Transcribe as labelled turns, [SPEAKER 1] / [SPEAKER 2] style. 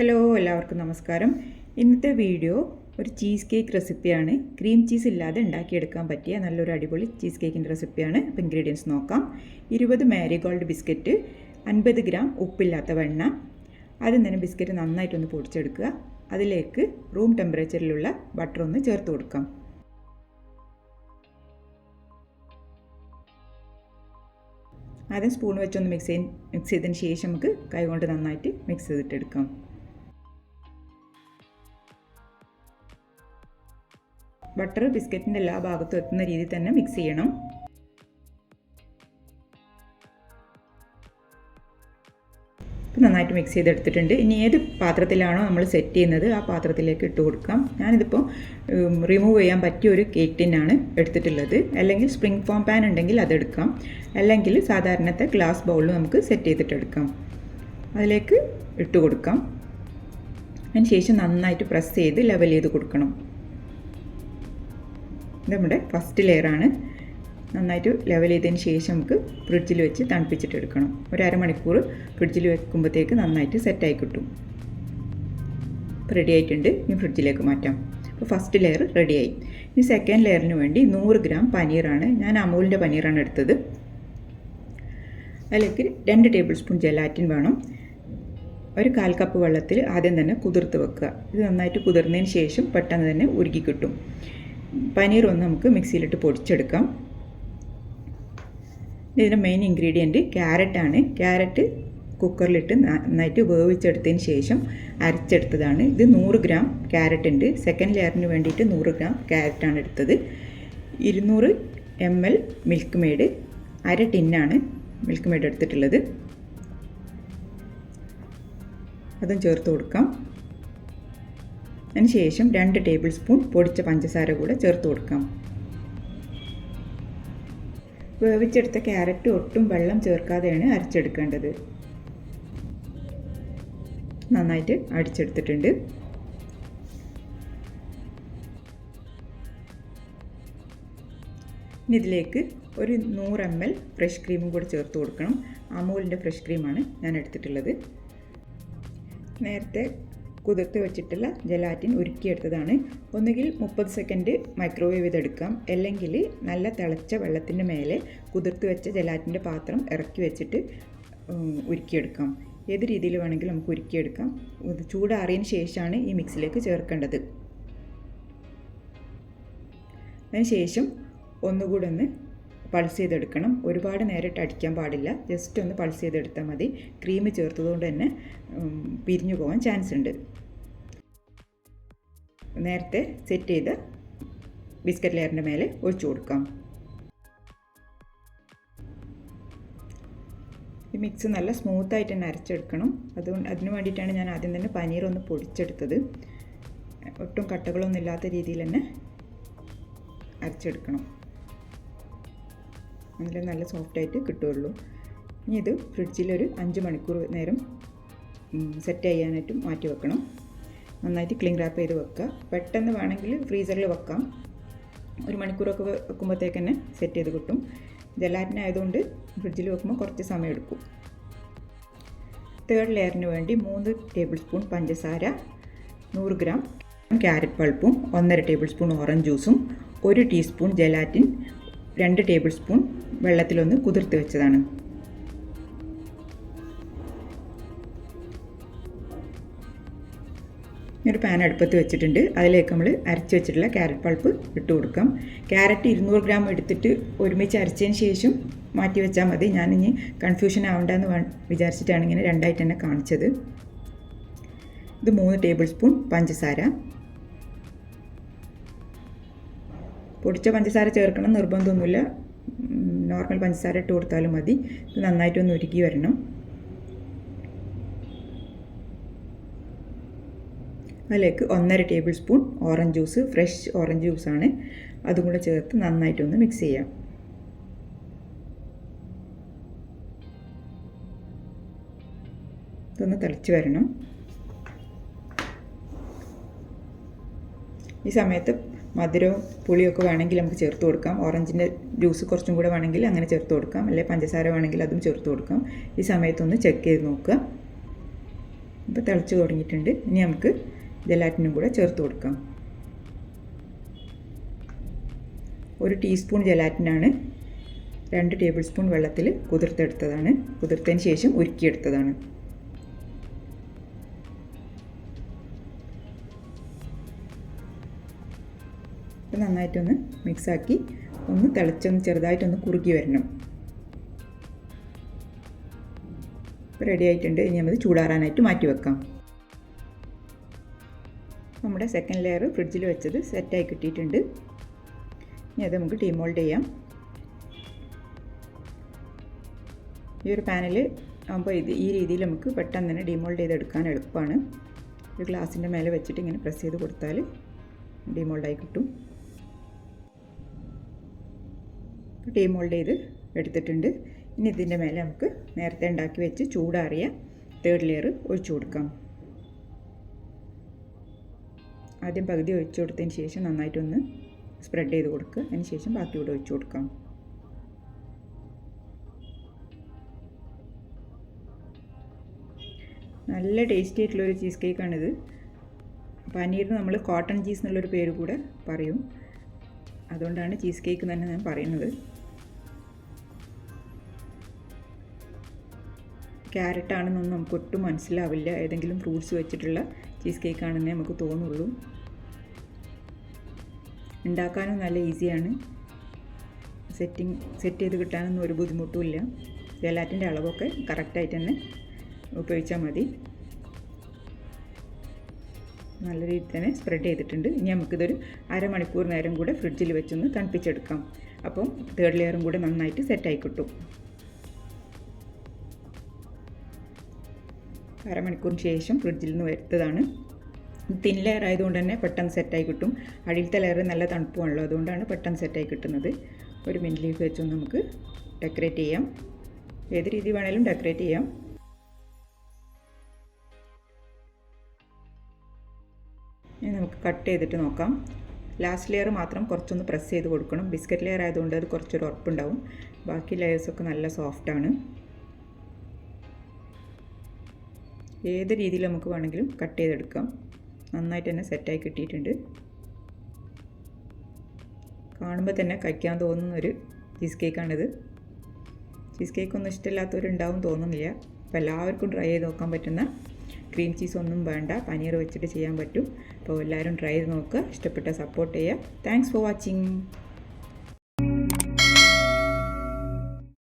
[SPEAKER 1] Hello എല്ലാവർക്കും നമസ്കാരം. ഇന്നത്തെ വീഡിയോ ഒരു ചീസ് കേക്ക് റെസിപ്പിയാണ് ക്രീം ചീസ് ഇല്ലാതെ ഉണ്ടാക്കിയെടുക്കാൻ പറ്റിയ നല്ലൊരു അടിപൊളി ചീസ് കേക്കിന്റെ റെസിപ്പിയാണ് അപ്പോൾ ഇൻഗ്രീഡിയൻസ് നോക്കാം. ഇരുപത് മാരിഗോൾഡ് ബിസ്ക്കറ്റ് അൻപത് ഗ്രാം ഉപ്പില്ലാത്ത വെണ്ണ. ആദ്യം തന്നെ ബിസ്ക്കറ്റ് നന്നായിട്ടൊന്ന് പൊടിച്ചെടുക്കുക. അതിലേക്ക് റൂം ടെമ്പറേച്ചറിലുള്ള ബട്ടർ ഒന്ന് ചേർത്ത് കൊടുക്കാം. ആദ്യം സ്പൂൺ വെച്ചൊന്ന് മിക്സ് ചെയ്ത് മിക്സ് ചെയ്തതിന് ശേഷം നമുക്ക് കൈകൊണ്ട് നന്നായിട്ട് മിക്സ് ചെയ്തിട്ടെടുക്കാം. ബട്ടർ ബിസ്ക്കറ്റിന്റെ എല്ലാ ഭാഗത്തും എത്തുന്ന രീതിയിൽ തന്നെ മിക്സ് ചെയ്യണം. നന്നായിട്ട് മിക്സ് ചെയ്തെടുത്തിട്ടുണ്ട്. ഇനി ഏത് പാത്രത്തിലാണോ നമ്മൾ സെറ്റ് ചെയ്യുന്നത് ആ പാത്രത്തിലേക്ക് ഇട്ട് കൊടുക്കാം. ഞാനിതിപ്പോൾ റിമൂവ് ചെയ്യാൻ പറ്റിയ ഒരു കേക്ക് ടിന്നാണ് എടുത്തിട്ടുള്ളത്. അല്ലെങ്കിൽ സ്പ്രിംഗ് ഫോം പാൻ ഉണ്ടെങ്കിൽ അതെടുക്കാം അല്ലെങ്കിൽ സാധാരണത്തെ ഗ്ലാസ് ബൗളിൽ നമുക്ക് സെറ്റ് ചെയ്തിട്ടെടുക്കാം അതിലേക്ക് ഇട്ട് കൊടുക്കാം. അതിന് ശേഷം നന്നായിട്ട് പ്രസ് ചെയ്ത് ലെവൽ ചെയ്ത് കൊടുക്കണം. നമ്മുടെ ഫസ്റ്റ് ലെയറാണ് നന്നായിട്ട് ലെവൽ ചെയ്തതിന് ശേഷം നമുക്ക് ഫ്രിഡ്ജിൽ വെച്ച് തണുപ്പിച്ചിട്ട് എടുക്കണം. ഒരു അരമണിക്കൂർ ഫ്രിഡ്ജിൽ വെക്കുമ്പോഴത്തേക്ക് നന്നായിട്ട് സെറ്റായി കിട്ടും. റെഡി ആയിട്ടുണ്ട്. ഇനി ഫ്രിഡ്ജിലേക്ക് മാറ്റാം. അപ്പോൾ ഫസ്റ്റ് ലെയർ റെഡിയായി ഇനി സെക്കൻഡ് ലെയറിന് വേണ്ടി നൂറ് ഗ്രാം പനീറാണ്. ഞാൻ അമൂലിന്റെ പനീറാണ് എടുത്തത്. അതിലേക്ക് രണ്ട് ടേബിൾ സ്പൂൺ ജെലാറ്റിൻ വേണം. ഒരു കാൽ കപ്പ് വെള്ളത്തിൽ ആദ്യം തന്നെ കുതിർത്ത് വെക്കുക. ഇത് നന്നായിട്ട് കുതിർന്നതിന് ശേഷം പെട്ടെന്ന് തന്നെ ഉരുക്കി കിട്ടും. പനീർ ഒന്ന് നമുക്ക് മിക്സിയിലിട്ട് പൊടിച്ചെടുക്കാം. ഇതിന്റെ മെയിൻ ഇൻഗ്രീഡിയന്റ് ക്യാരറ്റാണ്. ക്യാരറ്റ് കുക്കറിലിട്ട് നന്നായിട്ട് വേവിച്ചെടുത്തതിന് ശേഷം അരച്ചെടുത്തതാണ്. ഇത് നൂറ് ഗ്രാം ക്യാരറ്റ് ഉണ്ട് സെക്കൻഡ് ലെയറിന് വേണ്ടിയിട്ട് നൂറ് ഗ്രാം ക്യാരറ്റാണ് എടുത്തത്. ഇരുന്നൂറ് എം എൽ മിൽക്ക് മെയ്ഡ് അര ടിന്നാണ് മിൽക്ക് മെയ്ഡ് എടുത്തിട്ടുള്ളത്. അതും ചേർത്ത് കൊടുക്കാം. അതിന് ശേഷം രണ്ട് ടേബിൾ സ്പൂൺ പൊടിച്ച പഞ്ചസാര കൂടെ ചേർത്ത് കൊടുക്കാം. വേവിച്ചെടുത്ത ക്യാരറ്റ് ഒട്ടും വെള്ളം ചേർക്കാതെയാണ് അരച്ചെടുക്കേണ്ടത്. നന്നായിട്ട് അടിച്ചെടുത്തിട്ടുണ്ട്. ഇതിലേക്ക് ഒരു നൂറ് എം എൽ ഫ്രഷ് ക്രീമും കൂടെ ചേർത്ത് കൊടുക്കണം. അമൂലിന്റെ ഫ്രഷ് ക്രീമാണ് ഞാൻ എടുത്തിട്ടുള്ളത്. നേരത്തെ കുതിർത്ത് വെച്ചിട്ടുള്ള ജലാറ്റിൻ ഉരുക്കിയെടുത്തതാണ്. ഒന്നുകിൽ മുപ്പത് സെക്കൻഡ് മൈക്രോവേവ് ചെയ്തെടുക്കാം. അല്ലെങ്കിൽ നല്ല തിളച്ച വെള്ളത്തിന്റെ മേലെ കുതിർത്ത് വെച്ച ജലാറ്റിന്റെ പാത്രം ഇറക്കി വെച്ചിട്ട് ഉരുക്കിയെടുക്കാം. ഏത് രീതിയിൽ വേണമെങ്കിലും നമുക്ക് ഉരുക്കിയെടുക്കാം. ചൂടാറിയതിന് ശേഷമാണ് ഈ മിക്സിലേക്ക് ചേർക്കേണ്ടത്. അതിന് ശേഷം ഒന്നുകൂടെ ഒന്ന് പൾസ് ചെയ്തെടുക്കണം. ഒരുപാട് നേരിട്ട് അടിക്കാൻ പാടില്ല. ജസ്റ്റ് ഒന്ന് പൾസ് ചെയ്തെടുത്താൽ മതി. ക്രീം ചേർത്തതുകൊണ്ട് തന്നെ പിരിഞ്ഞു പോകാൻ ചാൻസ് ഉണ്ട്. നേരത്തെ സെറ്റ് ചെയ്ത ബിസ്ക്കറ്റ് ലെയറിന്റെ മേലെ ഒഴിച്ചു കൊടുക്കാം. ഈ മിക്സ് നല്ല സ്മൂത്തായിട്ട് തന്നെ അരച്ചെടുക്കണം. അതുകൊണ്ട് അതിന് വേണ്ടിയിട്ടാണ് ഞാൻ ആദ്യം തന്നെ പനീർ ഒന്ന് പൊടിച്ചെടുത്തത്. ഒട്ടും കട്ടകളൊന്നും ഇല്ലാത്ത രീതിയിൽ തന്നെ അരച്ചെടുക്കണം. അങ്ങനെ നല്ല സോഫ്റ്റായിട്ട് കിട്ടുകയുള്ളൂ. ഇനി ഇത് ഫ്രിഡ്ജിൽ ഒരു അഞ്ച് മണിക്കൂർ നേരം സെറ്റ് ചെയ്യാനായിട്ട് മാറ്റി വെക്കണം. നന്നായിട്ട് ക്ലീൻ റാപ്പ് ചെയ്ത് വെക്കുക. പെട്ടെന്ന് വേണമെങ്കിൽ ഫ്രീസറിൽ വെക്കാം. ഒരു മണിക്കൂറൊക്കെ വെക്കുമ്പോഴത്തേക്ക് തന്നെ സെറ്റ് ചെയ്ത് കിട്ടും. ജലാറ്റിൻ ആയതുകൊണ്ട് ഫ്രിഡ്ജിൽ വെക്കുമ്പോൾ കുറച്ച് സമയം എടുക്കും. തേർഡ് ലെയറിന് വേണ്ടി മൂന്ന് ടേബിൾ സ്പൂൺ പഞ്ചസാര നൂറ് ഗ്രാം ക്യാരറ്റ് പൾപ്പും ഒന്നര ടേബിൾ സ്പൂൺ ഓറഞ്ച് ജ്യൂസും ഒരു ടീസ്പൂൺ ജലാറ്റിൻ രണ്ട് ടേബിൾ സ്പൂൺ വെള്ളത്തിലൊന്ന് കുതിർത്ത് വെച്ചതാണ്. ഒരു പാൻ അടുപ്പത്ത് വെച്ചിട്ടുണ്ട്. അതിലേക്ക് നമ്മൾ അരച്ച് വെച്ചിട്ടുള്ള ക്യാരറ്റ് പൾപ്പ് ഇട്ട് കൊടുക്കാം. ക്യാരറ്റ് ഇരുന്നൂറ് ഗ്രാം എടുത്തിട്ട് ഒരുമിച്ച് അരച്ചതിന് ശേഷം മാറ്റി വെച്ചാൽ മതി. ഞാൻ ഇനി കൺഫ്യൂഷൻ ആവണ്ടെന്ന് വിചാരിച്ചിട്ടാണ് ഇങ്ങനെ രണ്ടായിട്ട് തന്നെ കാണിച്ചത്. ഇത് മൂന്ന് ടേബിൾ സ്പൂൺ പഞ്ചസാര. പൊടിച്ച പഞ്ചസാര ചേർക്കണം നിർബന്ധമൊന്നുമില്ല. നോർമൽ പഞ്ചസാര ഇട്ട് കൊടുത്താലും മതി. ഇത് നന്നായിട്ടൊന്ന് ഉരുക്കി വരണം. അതിലേക്ക് ഒന്നര table spoon orange juice fresh orange ജ്യൂസാണ്. അതും കൂടെ ചേർത്ത് നന്നായിട്ടൊന്ന് മിക്സ് ചെയ്യാം. ഇതൊന്ന് തിളച്ച് വരണം. ഈ സമയത്ത് മധുരവും പുളിയൊക്കെ വേണമെങ്കിൽ നമുക്ക് ചേർത്ത് കൊടുക്കാം. ഓറഞ്ചിന്റെ ജ്യൂസ് കുറച്ചും കൂടെ വേണമെങ്കിൽ അങ്ങനെ ചേർത്ത് കൊടുക്കാം. അല്ലെങ്കിൽ പഞ്ചസാര വേണമെങ്കിൽ അതും ചേർത്ത് കൊടുക്കാം. ഈ സമയത്തൊന്ന് ചെക്ക് ചെയ്ത് നോക്കുക. ഇപ്പോൾ തിളച്ച് തുടങ്ങിയിട്ടുണ്ട്. ഇനി നമുക്ക് ജലാറ്റിനും കൂടെ ചേർത്ത് കൊടുക്കാം. ഒരു ടീസ്പൂൺ ജലാറ്റിനാണ് രണ്ട് ടേബിൾ സ്പൂൺ വെള്ളത്തിൽ കുതിർത്തെടുത്തതാണ്. കുതിർത്തതിന് ശേഷം ഉരുക്കിയെടുത്തതാണ്. ഇത് നന്നായിട്ടൊന്ന് മിക്സാക്കി ഒന്ന് തിളച്ചൊന്ന് ചെറുതായിട്ടൊന്ന് കുറുകി വരണം. റെഡി ആയിട്ടുണ്ട്. ഇനി നമ്മൾ ചൂടാറാനായിട്ട് മാറ്റി വെക്കാം. നമ്മുടെ സെക്കൻഡ് ലെയർ ഫ്രിഡ്ജിൽ വെച്ചത് സെറ്റായി കിട്ടിയിട്ടുണ്ട്. ഇനി അത് നമുക്ക് ഡീമോൾഡ് ചെയ്യാം. ഈ ഒരു പാനൽ ആകുമ്പോൾ ഇത് ഈ രീതിയിൽ നമുക്ക് പെട്ടെന്ന് തന്നെ ഡീമോൾഡ് ചെയ്തെടുക്കാൻ എളുപ്പമാണ് ഒരു ഗ്ലാസിന്റെ മേലെ വെച്ചിട്ട് ഇങ്ങനെ പ്രസ് ചെയ്ത് കൊടുത്താൽ ഡീമോൾഡായി കിട്ടും. ഡീമോൾഡ് ചെയ്ത് എടുത്തിട്ടുണ്ട്. ഇനി ഇതിന്റെ മേലെ നമുക്ക് നേരത്തെ ഉണ്ടാക്കി വെച്ച് ചൂടാറിയ തേർഡ് ലെയർ ഒഴിച്ചു കൊടുക്കാം. ആദ്യം പകുതി ഒഴിച്ചു കൊടുത്തതിന് ശേഷം നന്നായിട്ടൊന്ന് സ്പ്രെഡ് ചെയ്ത് കൊടുക്കുക. അതിന് ശേഷം ബാക്കി കൂടെ ഒഴിച്ചു കൊടുക്കാം. നല്ല ടേസ്റ്റി ആയിട്ടുള്ളൊരു ചീസ് കേക്കാണിത് പനീറിന് നമ്മൾ കോട്ടൺ ചീസ് എന്നുള്ളൊരു പേര് കൂടെ പറയും. അതുകൊണ്ടാണ് ചീസ് കേക്ക് തന്നെ ഞാൻ പറയുന്നത്. ക്യാരറ്റ് ആണെന്നൊന്നും നമുക്ക് ഒട്ടും മനസ്സിലാവില്ല. ഏതെങ്കിലും ഫ്രൂട്ട്സ് വെച്ചിട്ടുള്ള ചീസ് കേക്ക് ആണെന്നേ നമുക്ക് തോന്നുള്ളൂ. ഉണ്ടാക്കാനും നല്ല ഈസിയാണ്. സെറ്റിങ് സെറ്റ് ചെയ്ത് കിട്ടാനൊന്നും ഒരു ബുദ്ധിമുട്ടും ഇല്ല. ജലാറ്റിന്റെ അളവൊക്കെ കറക്റ്റായിട്ട് തന്നെ ഉപയോഗിച്ചാൽ മതി. നല്ല രീതിയിൽ തന്നെ സ്പ്രെഡ് ചെയ്തിട്ടുണ്ട്. ഇനി നമുക്കിതൊരു അരമണിക്കൂർ നേരം കൂടെ ഫ്രിഡ്ജിൽ വെച്ചൊന്ന് തണുപ്പിച്ചെടുക്കാം. അപ്പം തേർഡ് ലെയറും കൂടെ നന്നായിട്ട് സെറ്റായി കിട്ടും. അരമണിക്കൂറിന് ശേഷം ഫ്രിഡ്ജിൽ നിന്ന് എടുത്തതാണ്. തിൻ ലെയർ ആയതുകൊണ്ട് തന്നെ പെട്ടെന്ന് സെറ്റായി കിട്ടും. അടിയിലത്തെ ലെയർ നല്ല തണുപ്പുമാണല്ലോ അതുകൊണ്ടാണ് പെട്ടെന്ന് സെറ്റായി കിട്ടുന്നത്. ഒരു മിൻ ലീഫ് വെച്ചൊന്ന് നമുക്ക് ഡെക്കറേറ്റ് ചെയ്യാം. ഏത് രീതി വേണേലും ഡെക്കറേറ്റ് ചെയ്യാം. ഇനി നമുക്ക് കട്ട് ചെയ്തിട്ട് നോക്കാം. ലാസ്റ്റ് ലെയർ മാത്രം കുറച്ചൊന്ന് പ്രസ് ചെയ്ത് കൊടുക്കണം. ബിസ്ക്കറ്റ് ലെയർ ആയതുകൊണ്ട് അത് കുറച്ചൊരു ഉറപ്പുണ്ടാവും. ബാക്കി ലെയേഴ്സൊക്കെ നല്ല സോഫ്റ്റാണ്. ഏത് രീതിയിൽ നമുക്ക് വേണമെങ്കിലും കട്ട് ചെയ്തെടുക്കാം. നന്നായിട്ട് തന്നെ സെറ്റായി കിട്ടിയിട്ടുണ്ട്. കാണുമ്പോൾ തന്നെ കഴിക്കാൻ തോന്നുന്ന തോന്നുന്നൊരു ചീസ് കേക്കാണിത് ചീസ് കേക്ക് ഒന്നും ഇഷ്ടമില്ലാത്തവരുണ്ടാവും തോന്നുന്നില്ല. അപ്പോൾ എല്ലാവർക്കും ട്രൈ ചെയ്ത് നോക്കാൻ പറ്റുന്ന ക്രീം ചീസ് ഒന്നും വേണ്ട. പനീർ വെച്ചിട്ട് ചെയ്യാൻ പറ്റും. അപ്പോൾ എല്ലാവരും ട്രൈ ചെയ്ത് നോക്കുക ഇഷ്ടപ്പെട്ട സപ്പോർട്ട് ചെയ്യുക. Thanks for watching